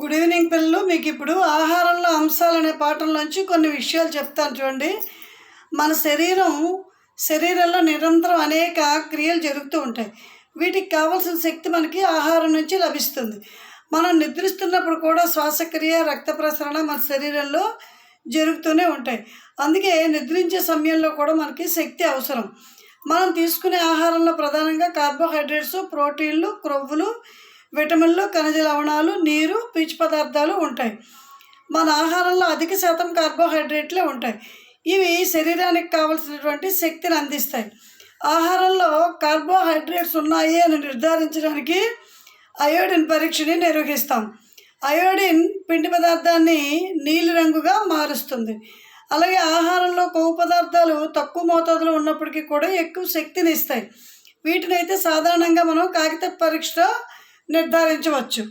Good evening పిల్లలు. మీకు ఇప్పుడు ఆహారంలో అంశాలు అనే పాఠంలోంచి కొన్ని విషయాలు చెప్తాను చూడండి. మన శరీరం శరీరంలో నిరంతరం అనేక క్రియలు జరుగుతూ ఉంటాయి. వీటికి కావాల్సిన శక్తి మనకి ఆహారం నుంచి లభిస్తుంది. మనం నిద్రిస్తున్నప్పుడు కూడా శ్వాసక్రియ రక్త ప్రసరణ మన శరీరంలో జరుగుతూనే ఉంటాయి. అందుకే నిద్రించే సమయంలో కూడా మనకి శక్తి అవసరం. మనం తీసుకునే ఆహారంలో ప్రధానంగా కార్బోహైడ్రేట్స్ ప్రోటీన్లు క్రొవ్వులు విటమిన్లు ఖనిజ లవణాలు నీరు పీచు పదార్థాలు ఉంటాయి. మన ఆహారంలో అధిక శాతం కార్బోహైడ్రేట్లే ఉంటాయి. ఇవి శరీరానికి కావలసినటువంటి శక్తిని అందిస్తాయి. ఆహారంలో కార్బోహైడ్రేట్స్ ఉన్నాయి అని నిర్ధారించడానికి అయోడిన్ పరీక్షని నిర్వహిస్తాం. అయోడిన్ పిండి పదార్థాన్ని నీలిరంగుగా మారుస్తుంది. అలాగే ఆహారంలో కొవ్వు పదార్థాలు తక్కువ మోతాదులో ఉన్నప్పటికీ కూడా ఎక్కువ శక్తిని ఇస్తాయి. వీటిని అయితే సాధారణంగా మనం కాగిత పరీక్షలో నిర్ధారించవచ్చు